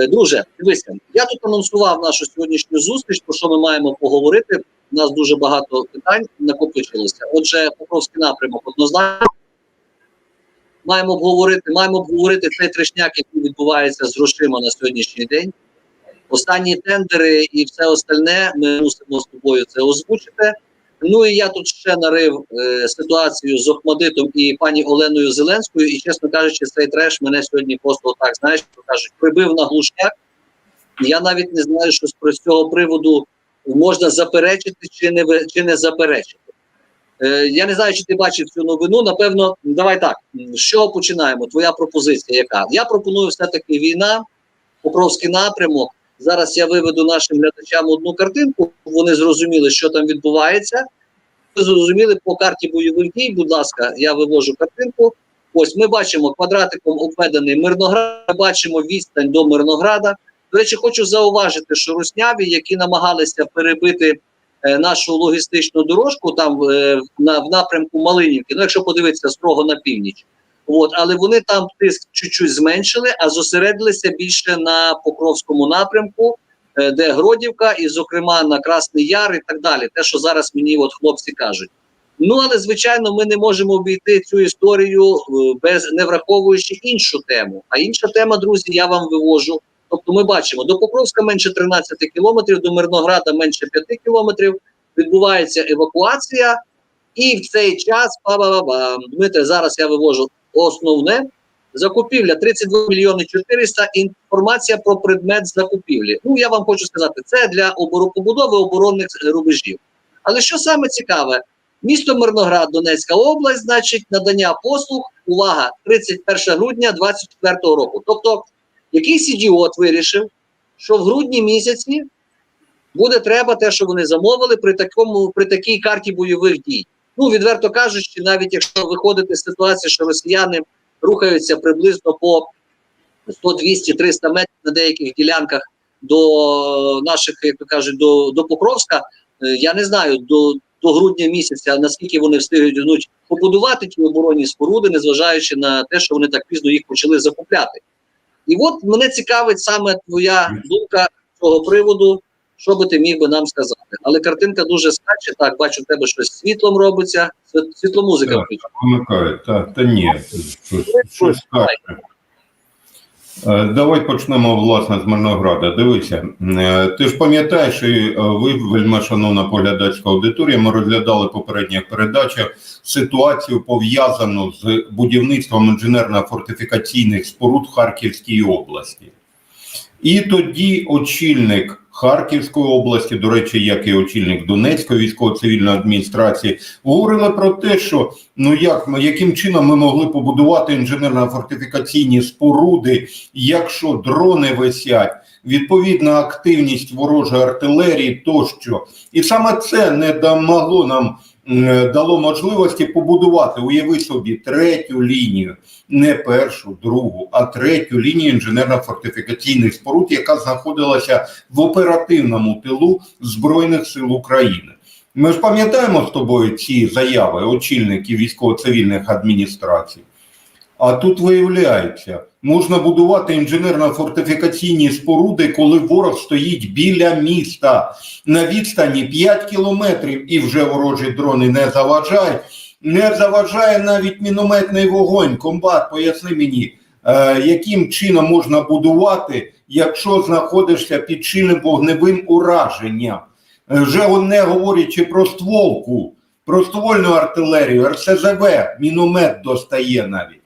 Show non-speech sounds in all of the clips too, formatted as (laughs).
Е, Друже, дивися, я тут анонсував нашу сьогоднішню зустріч, про що ми маємо поговорити. У нас дуже багато питань накопичилося. Отже, Покровський напрямок однозначно. Маємо обговорити, маємо обговорити цей трешняк, який відбувається з грошима на сьогоднішній день. Останні тендери і все остальне ми мусимо з тобою це озвучити. Ну і я тут ще нарив е, ситуацію з Охмадитом і пані Оленою Зеленською. І чесно кажучи, цей треш мене сьогодні просто так, знаєш, кажуть, прибив на глушняк. Я навіть не знаю, що з цього приводу можна заперечити чи не чи не заперечити. Е, я не знаю, чи ти бачив цю новину. Напевно, давай так. З чого починаємо? Твоя пропозиція яка? Я пропоную все-таки війна, Покровський напрямок. Зараз я виведу нашим глядачам одну картинку, вони зрозуміли, що там відбувається. Ви зрозуміли по карті бойових дій, будь ласка, я вивожу картинку. Ось ми бачимо квадратиком обведений Мирноград, бачимо відстань до Мирнограда. До речі, хочу зауважити, що русняві, які намагалися перебити е, нашу логістичну дорожку там е, на, в напрямку Малинівки, ну якщо подивитися строго на північ, От, але вони там тиск чуть-чуть зменшили, а зосередилися більше на Покровському напрямку, де Гродівка, і, зокрема, на Красний Яр і так далі. Те, що зараз мені от хлопці кажуть. Ну але звичайно, ми не можемо обійти цю історію е, без не враховуючи іншу тему. А інша тема, друзі, я вам вивожу. Тобто, ми бачимо до Покровська менше 13 кілометрів, до Мирнограда менше 5 кілометрів. Відбувається евакуація, і в цей час па-ба-ба-бам. Дмитре, зараз я вивожу основне закупівля 32 мільйони 400. Інформація про предмет закупівлі. Ну я вам хочу сказати, це для побудови оборонних рубежів. Але що саме цікаве, місто Мирноград, Донецька область, значить, надання послуг. Увага, 31 грудня 2024 року. Тобто, якийсь ідіот вирішив, що в грудні місяці буде треба те, що вони замовили при такому при такій карті бойових дій. Ну, відверто кажучи, навіть якщо виходити з ситуації, що росіяни рухаються приблизно по 100, 200, 300 метрів на деяких ділянках до наших, як то кажуть, до, до Покровська, е, я не знаю до, до грудня місяця, наскільки вони встигнуть ну, побудувати ті оборонні споруди, незважаючи на те, що вони так пізно їх почали закупляти. І от мене цікавить саме твоя думка з цього приводу. Що би ти міг би нам сказати? Але картинка дуже скаче. Так, бачу, в тебе щось світлом робиться. Світ- Світломузика Так. включена. Вимикають, так, та ні, щось, щось каже. Е, Давай почнемо власне з Мирнограда. Дивися, е, ти ж пам'ятаєш, і е, ви, вельми шановна поглядацька аудиторія, ми розглядали в попередніх передачах ситуацію пов'язану з будівництвом інженерно-фортифікаційних споруд Харківській області. І тоді очільник Харківської області, до речі, як і очільник Донецької військово-цивільної адміністрації, говорили про те, що ну як ми яким чином ми могли побудувати інженерно-фортифікаційні споруди, якщо дрони висять, відповідна активність ворожої артилерії тощо, і саме це не да- могло нам дало можливості побудувати, уяви собі, третю лінію, не першу, другу, а третю лінію інженерно-фортифікаційних споруд, яка знаходилася в оперативному тилу Збройних сил України. Ми ж пам'ятаємо з тобою ці заяви очільників військово-цивільних адміністрацій. А тут виявляється, можна будувати інженерно-фортифікаційні споруди, коли ворог стоїть біля міста на відстані 5 кілометрів, і вже ворожі дрони не заважають. Не заважає навіть мінометний вогонь. Комбат, поясни мені, е, яким чином можна будувати, якщо знаходишся під чинним вогневим ураженням. Вже не говорячи про стволку, про ствольну артилерію, РСЗВ, міномет достає навіть.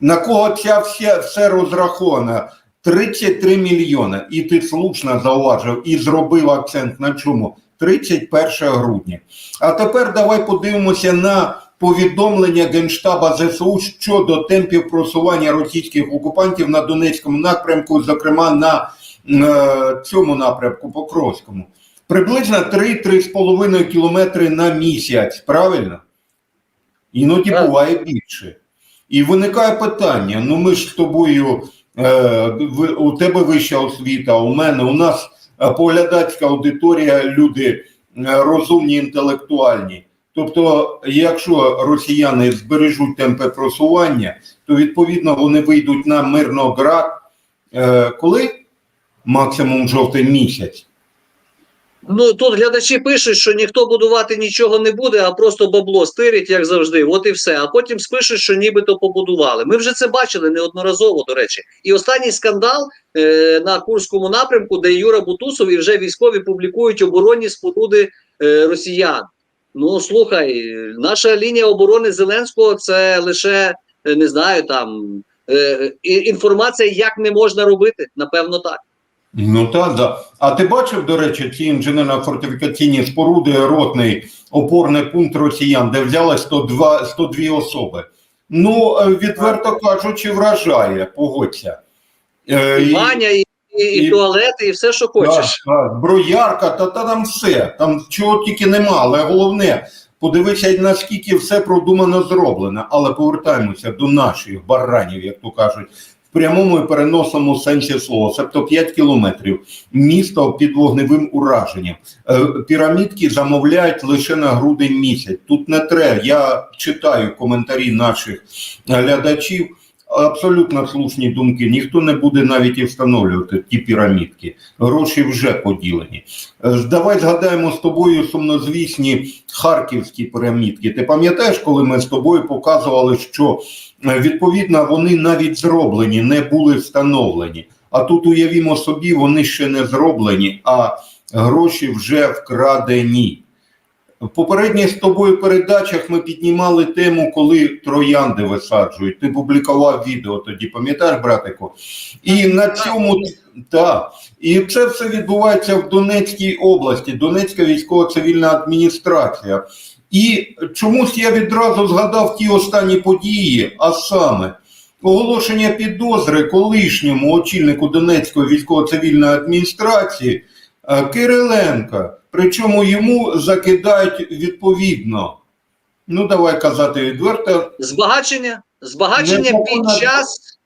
На кого ця вся, все розраховано? 33 мільйони. І ти слушно зауважив і зробив акцент на чому? 31 грудня. А тепер давай подивимося на повідомлення Генштаба ЗСУ щодо темпів просування російських окупантів на Донецькому напрямку, зокрема на е, цьому напрямку Покровському. Приблизно 3-3,5 кілометри на місяць, правильно? Іноді буває більше. І виникає питання: ну ми ж з тобою, е, у тебе вища освіта, у мене, у нас е, поглядацька аудиторія, люди е, розумні, інтелектуальні. Тобто, якщо росіяни збережуть темпи просування, то відповідно вони вийдуть на Мирноград. Е, коли? максимум жовтий місяць. Ну тут глядачі пишуть, що ніхто будувати нічого не буде, а просто бабло стирить, як завжди. От і все. А потім спишуть, що нібито побудували. Ми вже це бачили неодноразово, до речі. І останній скандал е, на Курському напрямку, де Юра Бутусов і вже військові публікують оборонні споруди е, росіян. Ну слухай, наша лінія оборони Зеленського це лише е, не знаю там е, інформація, як не можна робити. Напевно, так. Ну так, да. А ти бачив, до речі, ці інженерно-фортифікаційні споруди, ротний опорний пункт росіян, де взяли 102, 102 особи? Ну, е, відверто кажучи, вражає, погодься. Е, І і- і, і, і, і- туалети, і все, що хочеш. Так, так, зброярка, та, та там все. Там чого тільки нема, але головне, подивися, наскільки все продумано зроблено. Але повертаємося до наших баранів, як то кажуть, прямому і переносному сенсі слова, тобто 5 кілометрів, місто під вогневим ураженням. Е, Пірамідки замовляють лише на грудень місяць. Тут не треба. Я читаю коментарі наших глядачів. Абсолютно слушні думки. Ніхто не буде навіть і встановлювати ті пірамідки. Гроші вже поділені. Е, Давай згадаємо з тобою сумнозвісні харківські пірамідки. Ти пам'ятаєш, коли ми з тобою показували, що е, відповідно вони навіть зроблені, не були встановлені. А тут уявімо собі, вони ще не зроблені, а гроші вже вкрадені. В попередніх з тобою передачах ми піднімали тему, коли троянди висаджують. Ти публікував відео тоді, пам'ятаєш, братику? І на цьому так. І це все відбувається в Донецькій області, Донецька військово-цивільна адміністрація. І чомусь я відразу згадав ті останні події, а саме оголошення підозри колишньому очільнику Донецької військово-цивільної адміністрації Кириленка. Причому йому закидають відповідно. Ну, давай казати відверто, Збагачення, збагачення під час.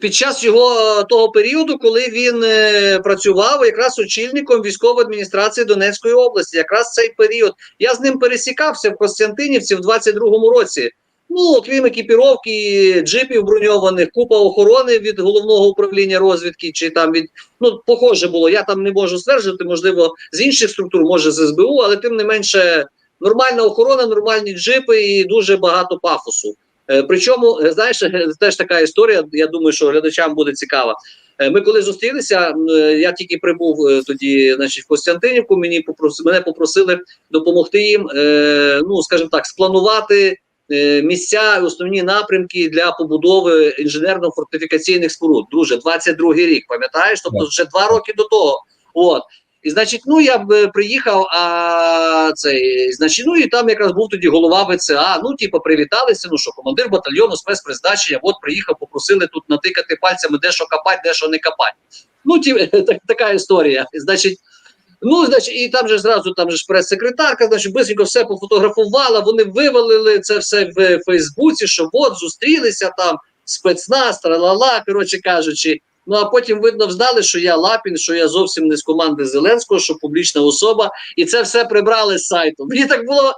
Під час його е, того періоду, коли він е, працював якраз очільником військової адміністрації Донецької області, якраз цей період. Я з ним пересікався в Костянтинівці в 22-му році. Ну, крім екіпіровки, джипів броньованих, купа охорони від головного управління розвідки, чи там від ну похоже було. Я там не можу стверджувати, можливо, з інших структур, може з СБУ, але тим не менше нормальна охорона, нормальні джипи і дуже багато пафосу. Е, Причому, е, знаєш, е, теж така історія. Я думаю, що глядачам буде цікава. Ми коли зустрілися, я тільки прибув тоді, значить, в Костянтинівку. Мені попросили, мене попросили допомогти їм, ну скажімо так, спланувати місця, і основні напрямки для побудови інженерно-фортифікаційних споруд. Друже, 22-й рік, пам'ятаєш? Тобто вже два роки до того. От. І значить, ну я б е, приїхав, а цей, значить, ну і там якраз був тоді голова ВЦА. Ну, типу, привіталися. Ну що, командир батальйону спецпризначення, от приїхав, попросили тут натикати пальцями, де що копати, де що не копати. Ну, ті, (laughs) так, така історія. Значить, ну, значить, і там же зразу там же ж прес-секретарка, значить, бисенько все пофотографувала. Вони вивалили це все в Фейсбуці, що от зустрілися там спецназ, тралала, коротше кажучи. Ну а потім видно взнали, що я Лапін, що я зовсім не з команди Зеленського, що публічна особа, і це все прибрали з сайту. (laughs) Мені так було,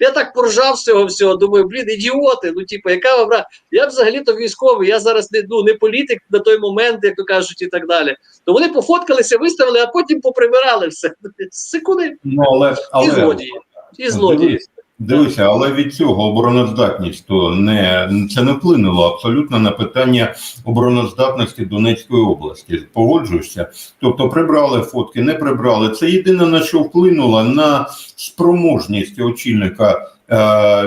я так поржав з цього всього. Думаю, блін, ідіоти. Ну, типу, яка вам бра- Я взагалі-то військовий, я зараз не ну не політик на той момент, як то кажуть, і так далі. То вони пофоткалися, виставили, а потім поприбирали все. (laughs) Секунди ну але, і злодії. І злодії. Дивися, але від цього обороноздатність то не це не вплинуло абсолютно на питання обороноздатності Донецької області. Погоджуєшся? Тобто прибрали фотки, не прибрали. Це єдине на що вплинуло на спроможність очільника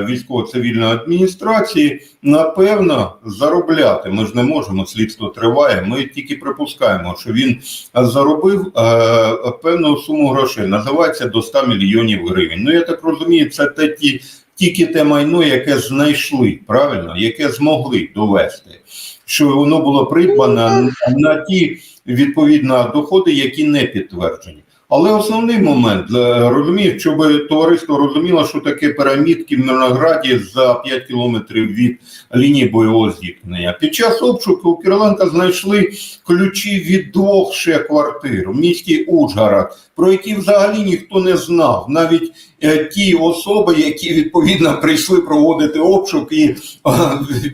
військово-цивільної адміністрації, напевно, заробляти. Ми ж не можемо, слідство триває. Ми тільки припускаємо, що він заробив е, певну суму грошей, називається до 100 мільйонів гривень. Ну я так розумію, це те ті, тільки те майно, яке знайшли, правильно, яке змогли довести, що воно було придбано на, на ті відповідно доходи, які не підтверджені. Але основний момент е, розумієш, щоб товариство розуміло, що таке пірамідки в Мирнограді за 5 кілометрів від лінії бойового зіткнення. Під час обшуку у Кириленка знайшли ключі від двох ще квартир в місті Ужгород, про які взагалі ніхто не знав. Навіть е, ті особи, які відповідно прийшли проводити обшук і е,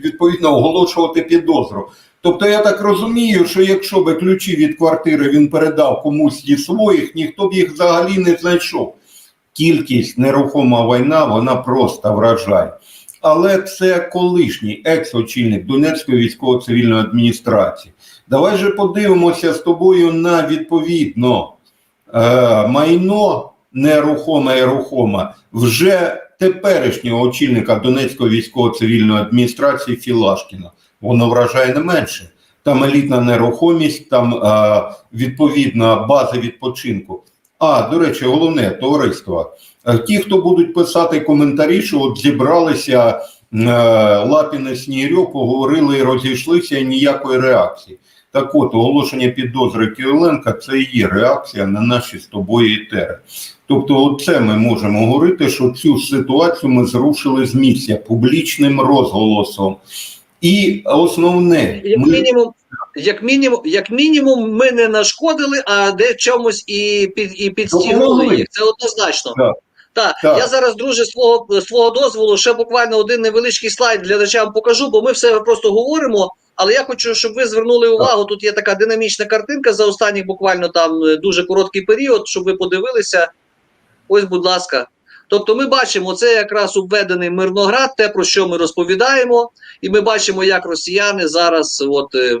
відповідно оголошувати підозру. Тобто я так розумію, що якщо би ключі від квартири він передав комусь зі своїх, ніхто б їх взагалі не знайшов. Кількість нерухома війна, вона просто вражає. Але це колишній екс-очільник Донецької військово-цивільної адміністрації. Давай же подивимося з тобою на відповідно е, майно нерухоме і рухоме вже теперішнього очільника Донецької військово-цивільної адміністрації Філашкіна. Воно вражає не менше. Там елітна нерухомість, там е, відповідна база відпочинку. А, до речі, головне товариство. Е, Ті, хто будуть писати коментарі, що от зібралися е, Лапін і поговорили і розійшлися, і ніякої реакції. Так от, оголошення підозри Кириленка це є реакція на наші з тобою етери. Тобто, оце ми можемо говорити, що цю ситуацію ми зрушили з місця публічним розголосом. І основне, Як ми мінімум, як мінімум, як мінімум, ми не нашкодили, а де чомусь і під і підстігнули їх. Це однозначно. Так. Так, Так. я зараз, друже, свого свого дозволу, ще буквально один невеличкий слайд глядачам покажу, бо ми все просто говоримо. Але я хочу, щоб ви звернули увагу. Тут є така динамічна картинка за останніх буквально там е, дуже короткий період, щоб ви подивилися. Ось, будь ласка. Тобто, ми бачимо, це якраз обведений Мирноград, те, про що ми розповідаємо, і ми бачимо, як росіяни зараз от, е,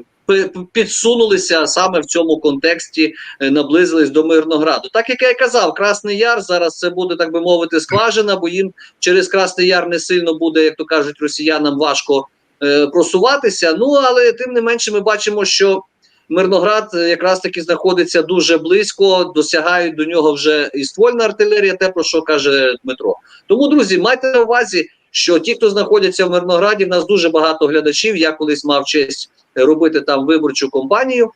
підсунулися саме в цьому контексті, е, наблизились до Мирнограду. Так як я і казав, Красний Яр зараз це буде, так би мовити, скважина, бо їм через Красний Яр не сильно буде, як то кажуть, росіянам важко е, просуватися. Ну але тим не менше, ми бачимо, що Мирноград е, якраз таки знаходиться дуже близько, досягають до нього вже і ствольна артилерія, те про що каже Дмитро. Тому, друзі, майте на увазі, що ті, хто знаходяться в Мирнограді, в нас дуже багато глядачів. Я колись мав честь робити там виборчу компанію,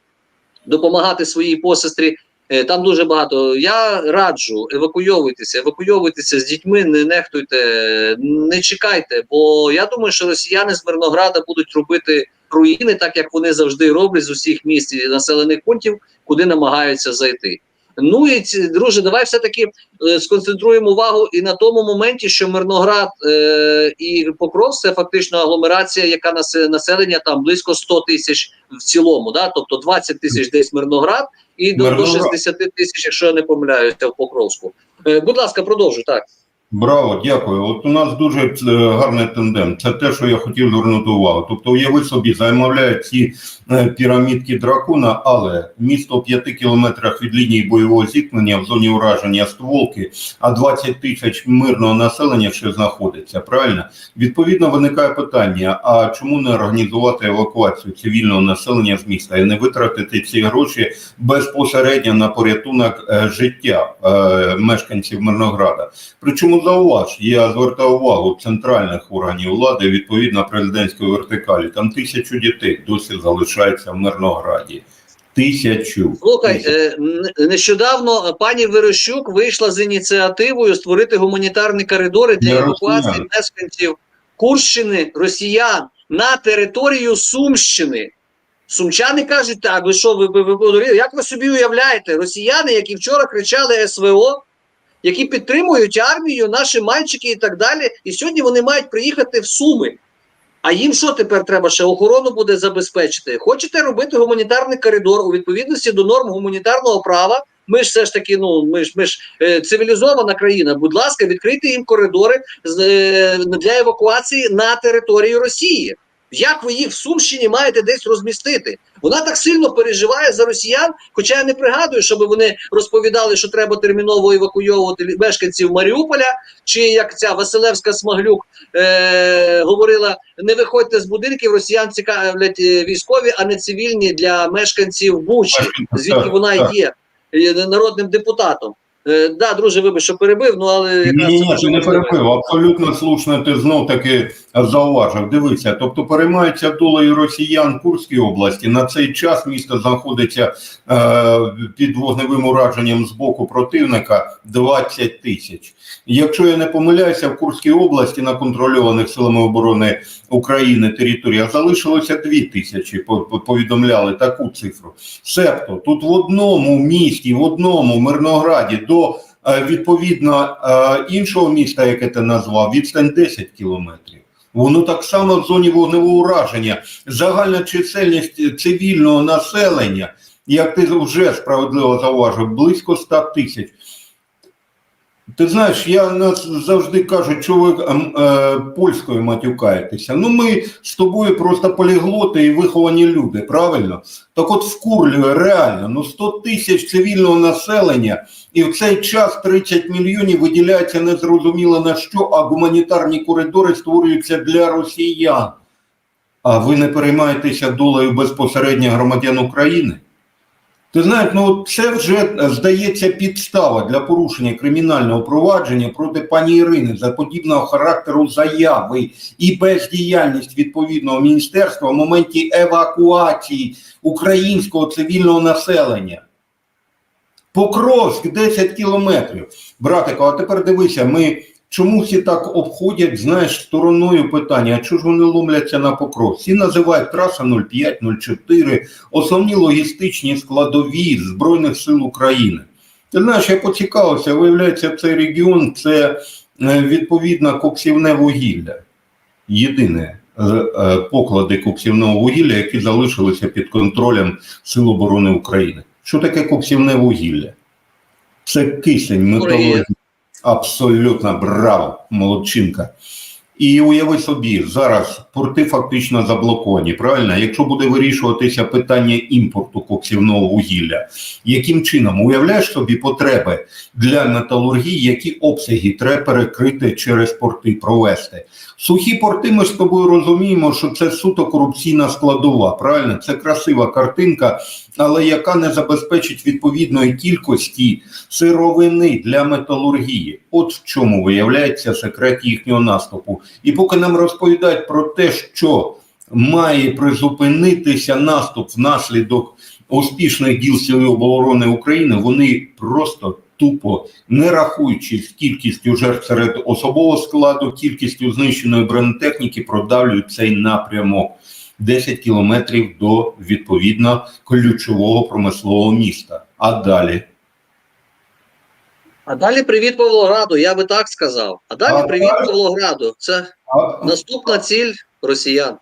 допомагати своїй посестрі. Е, Там дуже багато. Я раджу евакуйовуйтеся, евакуйовуйтеся з дітьми, не нехтуйте, не чекайте. Бо я думаю, що росіяни з Мирнограда будуть робити руїни, так як вони завжди роблять з усіх міст і населених пунктів, куди намагаються зайти. Ну і друже, давай все-таки е, сконцентруємо увагу і на тому моменті, що Мирноград е, і Покров це фактично агломерація, яка нас населення там близько 100 тисяч в цілому. Да? Тобто 20 тисяч десь Мирноград і до, до 60 тисяч, якщо я не помиляюся, в Покровську. Е, будь ласка, продовжуй так. Браво, дякую. От у нас дуже е, гарний тендем. Це те, що я хотів звернути увагу. Тобто, уяви собі, замовляють ці е, пірамідки дракона, але місто в 5 кілометрах від лінії бойового зіткнення в зоні ураження стволки, а 20 тисяч мирного населення ще знаходиться. Правильно? Відповідно, виникає питання: а чому не організувати евакуацію цивільного населення з міста і не витратити ці гроші безпосередньо на порятунок е, життя мешканців Мирнограда? Причому зауваж, я звертав увагу центральних органів влади відповідно президентської вертикалі. Там тисячу дітей досі залишається в Мирнограді. Тисячу. Слухай, е, нещодавно е, пані Верещук вийшла з ініціативою створити гуманітарні коридори для Для евакуації мешканців Курщини, росіян на територію Сумщини. Сумчани кажуть, так, ви що, ви, ви, ви, ви як ви собі уявляєте, росіяни, які вчора кричали СВО, які підтримують армію, наші мальчики і так далі, і сьогодні вони мають приїхати в Суми. А їм що тепер треба ще охорону буде забезпечити? Хочете робити гуманітарний коридор у відповідності до норм гуманітарного права? Ми ж все ж таки, ну ми ж ми ж е, цивілізована країна. Будь ласка, відкрийте їм коридори е, для евакуації на території Росії. Як ви їх в Сумщині маєте десь розмістити? Вона так сильно переживає за росіян, хоча я не пригадую, щоб вони розповідали, що треба терміново евакуйовувати мешканців Маріуполя, чи як ця Василевська Смаглюк е, говорила: не виходьте з будинків, росіян цікавлять е, військові, а не цивільні для мешканців Бучі, звідки вона є е, народним депутатом. Е, да, друже, вибач, що перебив, ну але якраз Ні, ні, ти не перебив. Абсолютно слушно ти знов таки зауважив. Дивися, тобто переймаються долею росіян Курській області. На цей час місто знаходиться е, під вогневим ураженням з боку противника 20 тисяч. Якщо я не помиляюся, в Курській області на контрольованих силами оборони України територіях залишилося 2 тисячі. по- по- Повідомляли таку цифру. Себто тут в одному місті, в одному Мирнограді до е, відповідно е, іншого міста, яке ти назвав, відстань 10 кілометрів. Воно так само в зоні вогневого ураження. Загальна чисельність цивільного населення, як ти вже справедливо зауважив, близько 100 тисяч. Ти знаєш, я нас завжди кажу, що ви ем, е, польською матюкаєтеся. Ну, ми з тобою просто поліглоти і виховані люди, правильно? Так от в Курлі реально ну 100 тисяч цивільного населення, і в цей час 30 мільйонів виділяється незрозуміло на що, а гуманітарні коридори створюються для росіян. А ви не переймаєтеся долею безпосередньо громадян України? Ти знаєш, ну це вже е, здається підстава для порушення кримінального провадження проти пані Ірини за подібного характеру заяви і бездіяльність відповідного міністерства в моменті евакуації українського цивільного населення. Покровськ 10 кілометрів. Братико, а тепер дивися, ми чому всі так обходять, знаєш, стороною питання, а чого ж вони ломляться на Покровськ? Всі називають траса 05, 04, основні логістичні складові Збройних сил України. Ти знаєш, я поцікавився, виявляється, цей регіон це е, відповідно коксівне вугілля. Єдине е, е, поклади коксівного вугілля, які залишилися під контролем Сил оборони України. Що таке коксівне вугілля? Це кисень металургії. Абсолютно браво, молодчинка. І уяви собі, зараз порти фактично заблоковані. Правильно, якщо буде вирішуватися питання імпорту коксівного вугілля, яким чином уявляєш собі потреби для металургії, які обсяги треба перекрити через порти, провести? Сухі порти, ми з тобою розуміємо, що це суто корупційна складова. Правильно, це красива картинка, але яка не забезпечить відповідної кількості сировини для металургії. От в чому виявляється секрет їхнього наступу. І поки нам розповідають про те, що має призупинитися наступ внаслідок успішних діл Сил оборони України, вони просто тупо не рахуючись кількістю жертв серед особового складу, кількістю знищеної бронетехніки, продавлюють цей напрямок. 10 кілометрів до відповідно ключового промислового міста. А далі А далі привіт Павлограду, я би так сказав. А далі А привіт? Павлограду. Це а, наступна ціль росіян.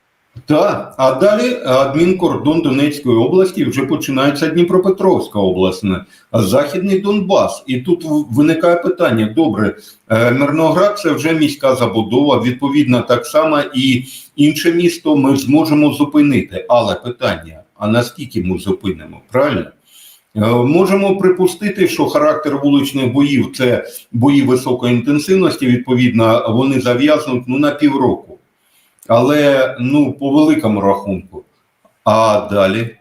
Так, а далі адмінкордон Донецької області вже починається Дніпропетровська область, Західний Донбас. І тут виникає питання: добре, е, Мирноград це вже міська забудова, відповідно, так само і інше місто ми зможемо зупинити. Але питання: а наскільки ми зупинимо? Правильно? Е, Можемо припустити, що характер вуличних боїв це бої високої інтенсивності. Відповідно, вони зав'язнуть ну на півроку. Але ну по великому рахунку. А далі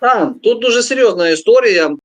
А, тут дуже серйозна історія.